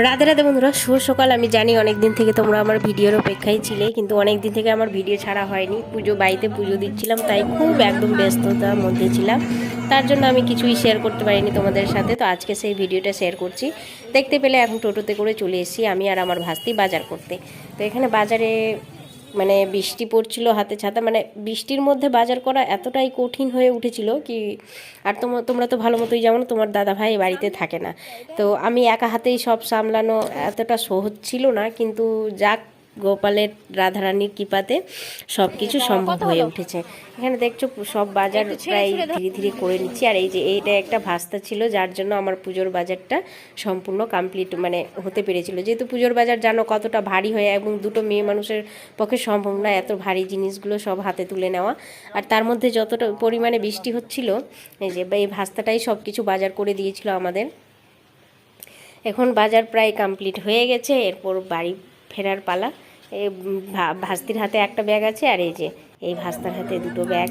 রাধে রাধে বন্ধুরা, শুভ সকাল। আমি জানি অনেক দিন থেকে তোমরা আমার ভিডিওর অপেক্ষায় ছিলে, কিন্তু অনেক দিন থেকে আমার ভিডিও ছাড়া হয়নি। পুজো বাড়িতে পুজো দিচ্ছিলাম, তাই খুব একদম ব্যস্ততার মধ্যে ছিলাম। তার জন্য আমি কিছুই শেয়ার করতে পারিনি তোমাদের সাথে, তো আজকে সেই ভিডিওটা শেয়ার করছি। দেখতে পেলে এখন টোটোতে করে চলে এসেছি আমি আর আমার ভাস্তি বাজার করতে। তো এখানে বাজারে মানে বৃষ্টি পড়ছিল হাতে ছাতা মানে বৃষ্টির মধ্যে বাজার করা এতটাই কঠিন হয়ে উঠেছিল কি, আর তোমার তোমরা তো ভালো মতোই জানো, তোমার দাদা ভাই বাড়িতে থাকে না। তো আমি একা হাতেই সব সামলানো এতটা সহজ ছিল না, কিন্তু যাক গোপালের রাধারানীর কৃপাতে সব কিছু সম্ভব হয়ে উঠেছে। এখানে দেখছ সব বাজার প্রায় ধীরে ধীরে করে নিচ্ছি। আর এই যে এইটা একটা ভাস্তা ছিল যার জন্য আমার পুজোর বাজারটা সম্পূর্ণ কমপ্লিট মানে হতে পেরেছিল। যেহেতু পুজোর বাজার জানো কতটা ভারী হয় এবং দুটো মেয়ে মানুষের পক্ষে সম্ভব না এত ভারী জিনিসগুলো সব হাতে তুলে নেওয়া। আর তার মধ্যে যতটা পরিমাণে বৃষ্টি হচ্ছিল এই যে এই ভাস্তাটাই সব কিছু বাজার করে দিয়েছিল আমাদের। এখন বাজার প্রায় কমপ্লিট হয়ে গেছে। এরপর বাড়ি ফেরার পালা। এই ভা- ভাস্তির হাতে একটা ব্যাগ আছে আর এই যে, এই ভাস্তার হাতে দুটো ব্যাগ।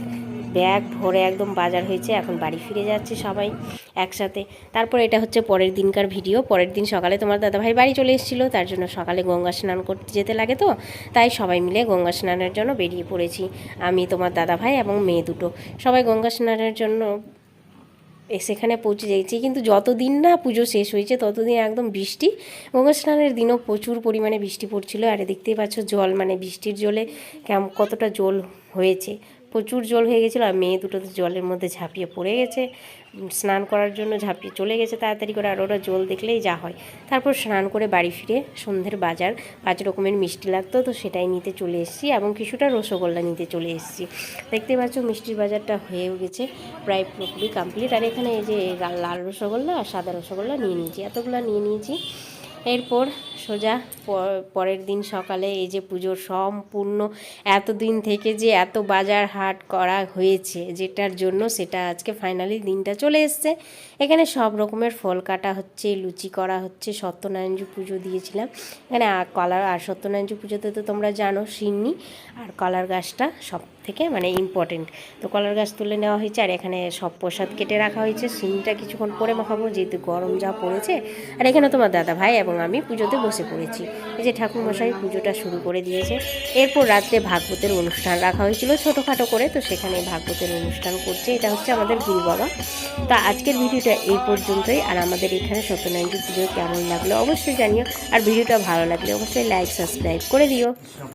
ব্যাগ ভরে একদম বাজার হয়েছে, এখন বাড়ি ফিরে যাচ্ছে সবাই একসাথে। তারপর এটা হচ্ছে পরের দিনকার ভিডিও। পরের দিন সকালে তোমার দাদাভাই বাড়ি চলে এসেছিল, তার জন্য সকালে গঙ্গা স্নান করতে যেতে লাগে তো, তাই সবাই মিলে গঙ্গা স্নানের জন্য বেরিয়ে পড়েছি। আমি, তোমার দাদাভাই এবং মেয়ে দুটো। সবাই গঙ্গা স্নানের জন্য এ সেখানে পৌঁছে যাচ্ছি কিন্তু যতদিন না পুজো শেষ হয়েছে, ততদিন একদম বৃষ্টি গঙ্গা স্নানের দিনও প্রচুর পরিমাণে বৃষ্টি পড়ছিল। আর দেখতেই পাচ্ছ জল মানে বৃষ্টির জলে কেমন কতটা জল হয়েছে। প্রচুর জল হয়ে গেছিল আর মেয়ে দুটো তো জলের মধ্যে ঝাঁপিয়ে পড়ে গেছে। স্নান করার জন্য ঝাঁপিয়ে চলে গেছে তাড়াতাড়ি করে আর ওরা জল দেখলেই যা হয়। তারপর স্নান করে বাড়ি ফিরে সন্ধ্যের বাজার, পাঁচ রকমের মিষ্টি লাগতো তো সেটাই নিতে চলে এসেছি এবং কিছুটা রসগোল্লা নিতে চলে এসেছি। দেখতে পাচ্ছ মিষ্টির বাজারটা হয়েও গেছে প্রায় পুরোপুরি কমপ্লিট আর এখানে এই যে লাল রসগোল্লা আর সাদা রসগোল্লা নিয়ে নিয়েছি। এতগুলো নিয়ে নিয়েছি। এরপর সোজা পরের দিন সকালে এই যে পুজোর সম্পূর্ণ এতদিন থেকে যে এত বাজার হাট করা হয়েছে, যেটার জন্য সেটা আজকে ফাইনালি দিনটা চলে এসছে। এখানে সব রকমের ফল কাটা হচ্ছে, লুচি করা হচ্ছে, সত্যনারায়ণজি পুজো দিয়েছিলাম। এখানে কলার আর সত্যনারায়ণজি পুজোতে তো তোমরা জানো সিন্নি, আর কলার গাছটা সব থেকে মানে ইম্পর্টেন্ট তো কলার গাছ তুলে নেওয়া হয়েছে, আর এখানে সব প্রসাদ কেটে রাখা হয়েছে। সিমটা কিছুক্ষণ পরে মাখাবো যেহেতু গরম যা পড়েছে, আর এখানে তোমার দাদা ভাই এবং আমি পুজোতে বসে পড়েছি। এই যে ঠাকুরমশাই পুজোটা শুরু করে দিয়েছে। এরপর রাত্রে ভাগবতের অনুষ্ঠান রাখা হয়েছিল ছোটোখাটো করে, তো সেখানে ভাগবতের অনুষ্ঠান করছে। এটা হচ্ছে আমাদের গুরু বাবা। তা আজকের ভিডিওটা এই পর্যন্তই। আর আমাদের এখানে সত্যনারায়ণজি পুজো কেমন লাগল অবশ্যই জানিও। আর ভিডিওটা ভালো লাগলে অবশ্যই লাইক সাবস্ক্রাইব করে দিও।